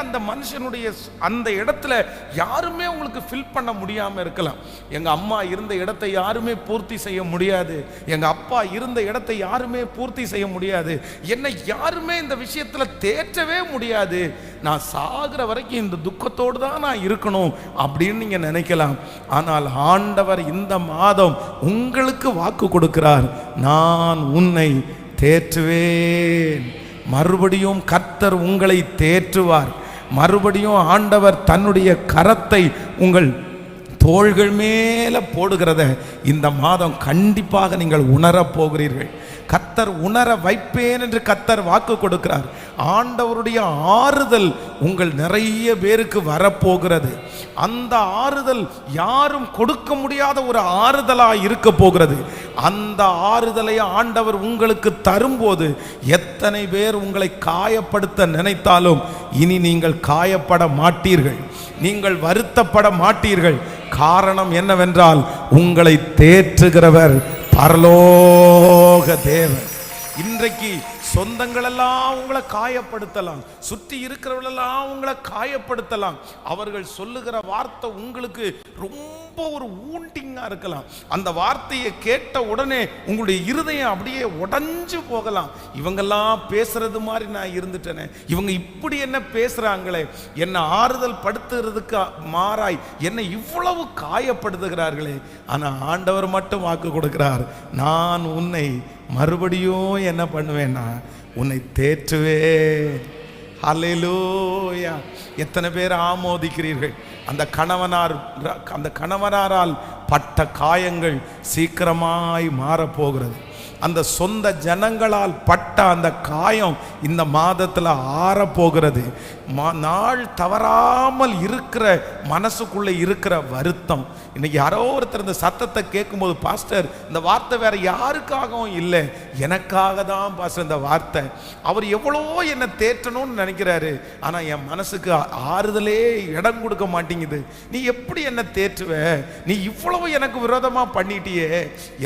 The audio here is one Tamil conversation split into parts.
அந்த மனுஷனுடைய அந்த இடத்துல யாருமே உங்களுக்கு ஃபில் பண்ண முடியாம இருக்கலாம். எங்க அம்மா இருந்த இடத்தை யாருமே பூர்த்தி செய்ய முடியாது. எங்க அப்பா இருந்த இடத்தை யாருமே பூர்த்தி செய்ய முடியாது. என்னை யாருமே இந்த விஷயத்துல தேற்றவே முடியாது. நான் சாகிற வரைக்கும் இந்த துக்கத்தோடு தான் நான் இருக்கணும் அப்படின்னு நீங்க நினைக்கலாம். ஆனால் ஆண்டவர் இந்த மாதம் உங்களுக்கு வாக்கு கொடுக்கிறார். நான் உன்னை தேற்றுவேன். மறுபடியும் கர்த்தர் உங்களை தேற்றுவார். மறுபடியும் ஆண்டவர் தன்னுடைய கரத்தை உங்கள் தோள்கள் மேலே போடுகிறத இந்த மாதம் கண்டிப்பாக நீங்கள் உணரப் போகிறீர்கள். கத்தர் உணர வைப்பேன் என்று கத்தர் வாக்கு கொடுக்கிறார். ஆண்டவருடைய ஆறுதல் உங்கள் நிறைய பேருக்கு வரப்போகிறது. அந்த ஆறுதல் யாரும் கொடுக்க முடியாத ஒரு ஆறுதலாக இருக்க போகிறது. அந்த ஆறுதலை ஆண்டவர் உங்களுக்கு தரும்போது எத்தனை பேர் உங்களை காயப்படுத்த நினைத்தாலும் இனி நீங்கள் காயப்பட மாட்டீர்கள். நீங்கள் வருத்தப்பட மாட்டீர்கள். காரணம் என்னவென்றால் உங்களை தேற்றுகிறவர் பரலோக தேவன். இன்றைக்கு சொந்தங்களெல்லாம் உங்களை காயப்படுத்தலாம். சுற்றி இருக்கிறவர்களெல்லாம் உங்களை காயப்படுத்தலாம். அவர்கள் சொல்லுகிற வார்த்தை உங்களுக்கு ரொம்ப ஒரு ஊண்டிங்காக இருக்கலாம். அந்த வார்த்தையை கேட்ட உடனே உங்களுடைய இருதயம் அப்படியே உடஞ்சு போகலாம். இவங்கெல்லாம் பேசுறது மாதிரி நான் இருந்துட்டேனே. இவங்க இப்படி என்ன பேசுறாங்களே? என்னை ஆறுதல் படுத்துறதுக்கு மாறாய். என்னை இவ்வளவு காயப்படுத்துகிறார்களே. ஆனால் ஆண்டவர் மட்டும் வாக்கு கொடுக்கிறார். நான் உன்னை மறுபடியும் என்ன பண்ணுவேன்னா உன்னை தேற்றுவேன். அலையிலோயா எத்தனை பேர் ஆமோதிக்கிறீர்கள்? அந்த கணவனார் அந்த கணவனாரால் பட்ட காயங்கள் சீக்கிரமாய் மாறப்போகிறது. அந்த சொந்த ஜனங்களால் பட்ட அந்த காயம் இந்த மாதத்தில் ஆறப்போகிறது. மா நாள் தவறாமல் இருக்கிற மனசுக்குள்ளே இருக்கிற வருத்தம். இன்னைக்கு யாரோ ஒருத்தர் இந்த சத்தத்தை கேட்கும்போது பாஸ்டர் இந்த வார்த்தை வேற யாருக்காகவும் இல்லை. எனக்காக தான் பாஸ்டர் இந்த வார்த்தை. அவர் எவ்வளோ என்னை தேற்றணும்னு நினைக்கிறாரு. ஆனால் என் மனசுக்கு ஆறுதலே இடம் கொடுக்க மாட்டேங்குது. நீ எப்படி என்னை தேற்றுவ? நீ இவ்வளவு எனக்கு விரோதமாக பண்ணிட்டியே.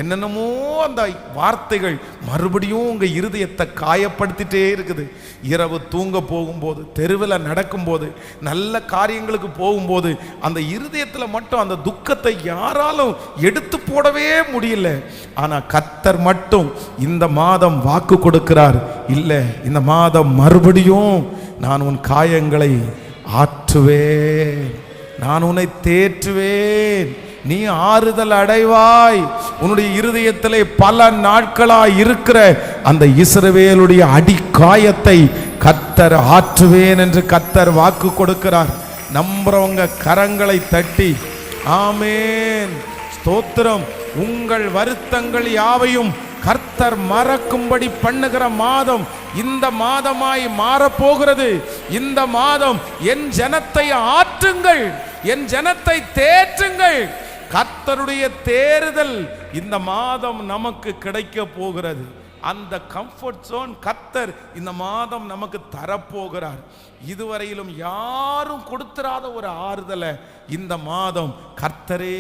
என்னென்னமோ அந்த வார்த்தை வார்த்தைகள் மறுபடியும் உங்கள் இருதயத்தை காயப்படுத்திட்டே இருக்குது. இரவு தூங்க போகும்போது தெருவில் நடக்கும்போது நல்ல காரியங்களுக்கு போகும்போது அந்த இருதயத்தில் மட்டும் அந்த துக்கத்தை யாராலும் எடுத்து போடவே முடியல. ஆனால் கத்தர் மட்டும் இந்த மாதம் வாக்கு கொடுக்கிறார். இல்லை இந்த மாதம் மறுபடியும் நான் உன் காயங்களை ஆற்றுவேன். நான் உன்னை தேற்றுவேன். நீ ஆறுதல் அடைவாய். உன்னுடைய இருதயத்திலே பல நாட்களாய் இருக்கிற அந்த இஸ்ரவேலுடைய அடிக்காயத்தை கத்தர் ஆற்றுவேன் என்று கத்தர் வாக்கு கொடுக்கிறார். நம்புறவங்க கரங்களை தட்டி ஆமேன். ஸ்தோத்திரம். உங்கள் வருத்தங்கள் யாவையும் கர்த்தர் மறக்கும்படி பண்ணுகிற மாதம் இந்த மாதமாய் மாறப்போகிறது. இந்த மாதம் என் ஜனத்தை ஆற்றுங்கள். என் ஜனத்தை தேற்றுங்கள். கர்த்தருடைய தேர்தல் இந்த மாதம் நமக்கு கிடைக்க போகிறது. அந்த கம்ஃபர்ட் ஜோன் கத்தர் இந்த மாதம் நமக்கு தரப்போகிறார். இதுவரையிலும் யாரும் கொடுத்திராத ஒரு ஆறுதலை இந்த மாதம் கர்த்தரே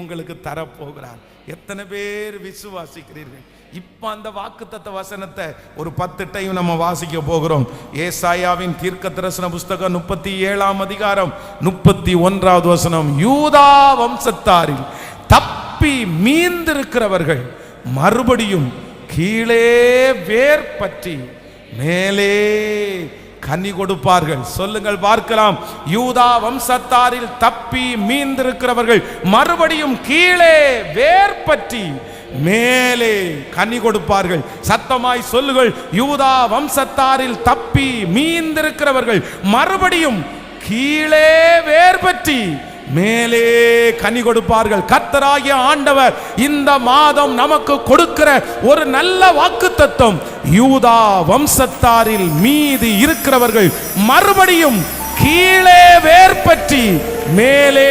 உங்களுக்கு தரப்போகிறார். எத்தனை பேர் விசுவாசிக்கிறீர்கள்? இப்ப அந்த வாக்குத்தத்த வசனத்தை ஒரு பத்து டைம் நம்ம வாசிக்க போகிறோம். ஏசாயாவின் தீர்க்க தரிசன புஸ்தகம் முப்பத்தி ஏழாம் அதிகாரம் முப்பத்தி ஒன்றாவது வசனம். யூதா வம்சத்தாரில் தப்பி மீந்திருக்கிறவர்கள் மறுபடியும் கீழே வேர் பற்றி மேலே கனி கொடுப்பார்கள். சொல்லுங்கள் பார்க்கலாம். யூதா வம்சத்தாரில் தப்பி மீந்திருக்கிறவர்கள் மறுபடியும் கீழே வேர் பற்றி மேலே கனி கொடுப்பார்கள். சத்தமாய் சொல்லுங்கள் யூதா வம்சத்தாரில் தப்பி மீந்திருக்கிறவர்கள் மறுபடியும் கீழே வேர் பற்றி மேலே கனி கொடுப்பார்கள். கத்தராகிய ஆண்டவர் இந்த மாதம் நமக்கு கொடுக்கிற ஒரு நல்ல வாக்கு தத்துவம் யூதா வம்சத்தாரில் மீதி இருக்கிறவர்கள் மறுபடியும் கீழே வேர் பற்றி மேலே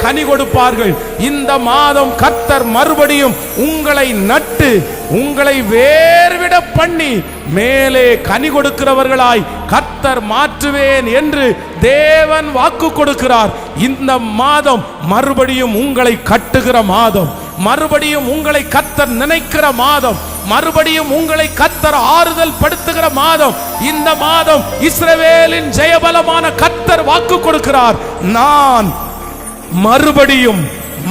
கனி கொடுப்பார்கள். இந்த மாதம் கர்த்தர் மறுபடியும் உங்களை நட்டு உங்களை வேர்விட பண்ணி மேலே கனி கொடுக்கிறவர்களாய் கர்த்தர் மாற்றுவேன் என்று தேவன் வாக்கு கொடுக்கிறார். இந்த மாதம் மறுபடியும் உங்களை கட்டுகிற மாதம். மறுபடியும் உங்களை கத்தர் நினைக்கிற மாதம் மறுபடியும் உங்களை கத்தர் ஆறுதல் படுத்துகிற மாதம் இந்த மாதம் இஸ்ரவேலின் ஜெயபலமான கத்தர் வாக்கு கொடுக்கிறார். நான் மறுபடியும்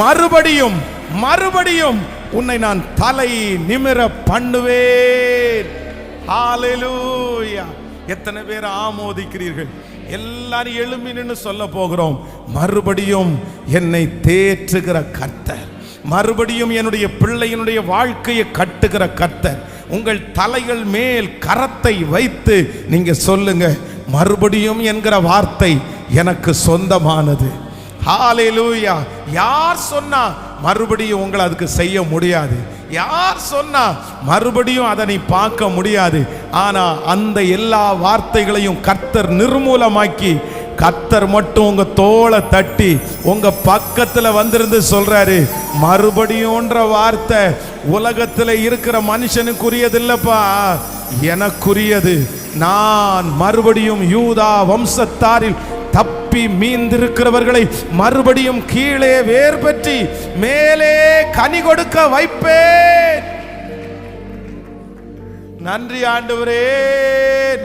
மறுபடியும் மறுபடியும் உன்னை நான் தலை நிமிர பண்ணுவேன். எத்தனை பேர் ஆமோதிக்கிறீர்கள்? எல்லாரும் எழும்பி நின்று சொல்ல போகிறோம். மறுபடியும் என்னை தேற்றுகிற கர்த்தர். மறுபடியும் என்னுடைய பிள்ளையினுடைய வாழ்க்கையை கட்டுகிற கர்த்தர். உங்கள் தலைகள் மேல் கரத்தை வைத்து நீங்க சொல்லுங்க மறுபடியும் என்கிற வார்த்தை எனக்கு சொந்தமானது. ஹalleluya. யார் சொன்னா மறுபடியும் உங்களை அதுக்கு செய்ய முடியாது. யார் சொன்னா மறுபடியும் அதை நீ பார்க்க முடியாது. ஆனா அந்த எல்லா வார்த்தைகளையும் கர்த்தர் நிர்மூலமாக்கி கத்தர் மட்டும் உங்க தோளை தட்டி உங்க பக்கத்துல வந்திருந்து சொல்றாரு மறுபடியும்ன்ற வார்த்தை உலகத்துல இருக்கிற மனுஷனுக்குரியதில்லப்பா. எனக்குரியது நான் மறுபடியும் யூதா வம்சத்தாரில் தப்பி மீந்திருக்கிறவர்களை மறுபடியும் கீழே வேர் பற்றி மேலே கனி கொடுக்க வைப்பேன். நன்றி ஆண்டவரே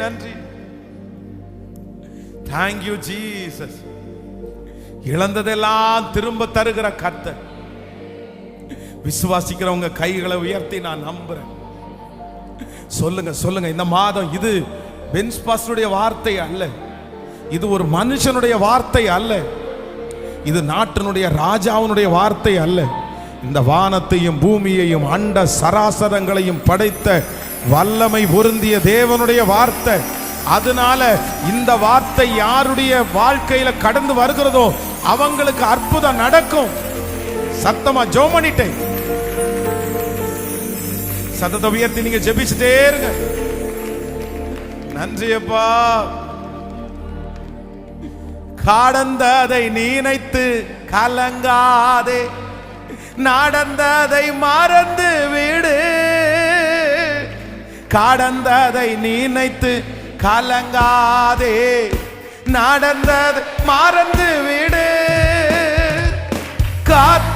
நன்றி. தேங்க்யூ ஜீசஸ் இழந்ததெல்லாம் திரும்ப தருகிற கர்த்தர். விசுவாசிக்கிறவங்க கைகளை உயர்த்தி நான் நம்புறேன். சொல்லுங்க சொல்லுங்க. இந்த மாதம் இது பென்ஸ் பாஸ்டருடைய வார்த்தை அல்ல. இது ஒரு மனுஷனுடைய வார்த்தை அல்ல. இது நாட்டினுடைய ராஜாவினுடைய வார்த்தை அல்ல. இந்த வானத்தையும் பூமியையும் அண்ட சராசரங்களையும் படைத்த வல்லமை பொருந்திய தேவனுடைய வார்த்தை. அதனால இந்த வார்த்தை யாருடைய வாழ்க்கையில கடந்து வருகிறதோ அவங்களுக்கு அற்புதம் நடக்கும். சத்தமா ஜோ பண்ணிட்டேன் சத்தத்தை உயர்த்தி நீங்க ஜெபிச்சுட்டே இருங்க. நன்றி அப்பா. கடந்ததை நினைத்து கலங்காதே. நடந்ததை மறந்து விடு. காடந்ததை நினைத்து கலங்காதே. நடந்தது மறந்து விடு காத்து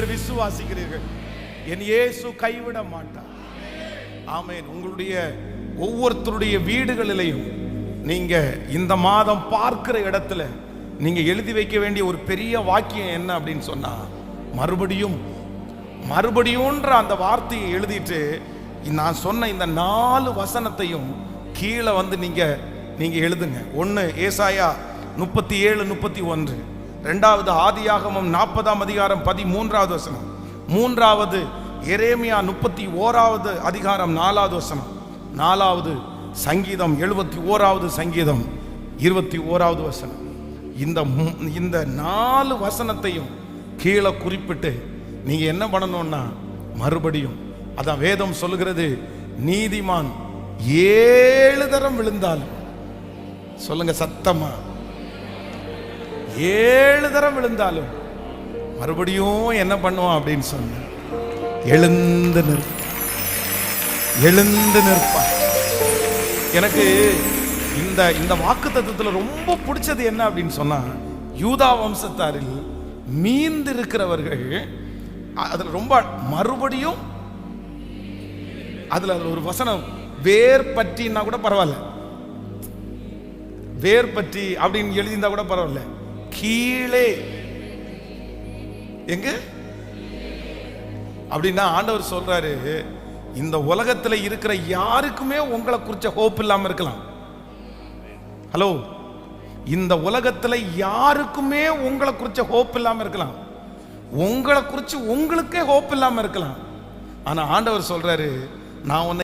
பேர் விசுவாசிக்கிறீர்கள். என் இயேசு கைவிட மாட்டார். ஆமேன். உங்களுடைய ஒவ்வொருத்தருடைய வீடுகளிலையும் நீங்க இந்த மாதம் பார்க்கிற இடத்துல நீங்க எழுதி வைக்க வேண்டிய ஒரு பெரிய வாக்கியம் என்ன அப்படின்னு சொன்னா மறுபடியும் மறுபடியும்ன்ற அந்த வார்த்தையை எழுதிட்டு நான் சொன்ன இந்த நாலு வசனத்தையும் கீழே வந்து நீங்க நீங்க எழுதுங்க. ஒன்று ஏசாயா முப்பத்தி ஏழு முப்பத்தி ஒன்று. ரெண்டாவது ஆதியாகமம் நாற்பதாம் அதிகாரம் பதிமூன்றாவது வசனம். மூன்றாவது எரேமியா முப்பத்தி ஓராவது அதிகாரம் நாலாவது வசனம். நாலாவது சங்கீதம் எழுபத்தி ஓராவது சங்கீதம் இருபத்தி ஓராவது வசனம். இந்த இந்த நாலு வசனத்தையும் கீழே குறிப்பிட்டு நீங்க என்ன பண்ணணும்னா மறுபடியும் அதான் வேதம் சொல்லுகிறது நீதிமான் ஏழு தரம் விழுந்தாலும் சொல்லுங்க சத்தமா ஏழு தரம் விழுந்தாலும் மறுபடியும் என்ன பண்ணுவான் அப்படின்னு சொன்ன எழுந்து நிற்ப எழுந்து நிற்பான் எனக்கு இந்த இந்த வாக்கு தத்துவத்தில் ரொம்ப பிடிச்சது என்ன அப்படின்னு சொன்னா யூதா வம்சத்தாரில் மீந்திருக்கிறவர்கள் அதில் ரொம்ப மறுபடியும் அதில் அதில் ஒரு வசனம் வேர் பற்றின்னா கூட பரவாயில்ல. வேர் பற்றி அப்படின்னு எழுதியிருந்தா கூட பரவாயில்ல. கீழே. எங்க? அப்படின்னா ஆண்டவர் சொல்றாரு இந்த உலகத்துல இருக்கிற யாருக்குமே உங்களை குறிச்ச ஹோப் இல்லாம இருக்கலாம். ஹலோ இந்த உலகத்துல யாருக்குமே உங்களை குறிச்ச ஹோப் இல்லாம இருக்கலாம். உங்களை குறிச்சு உங்களுக்கே ஹோப் இல்லாம இருக்கலாம். ஆனா ஆண்டவர் சொல்றாரு நான் உன்னை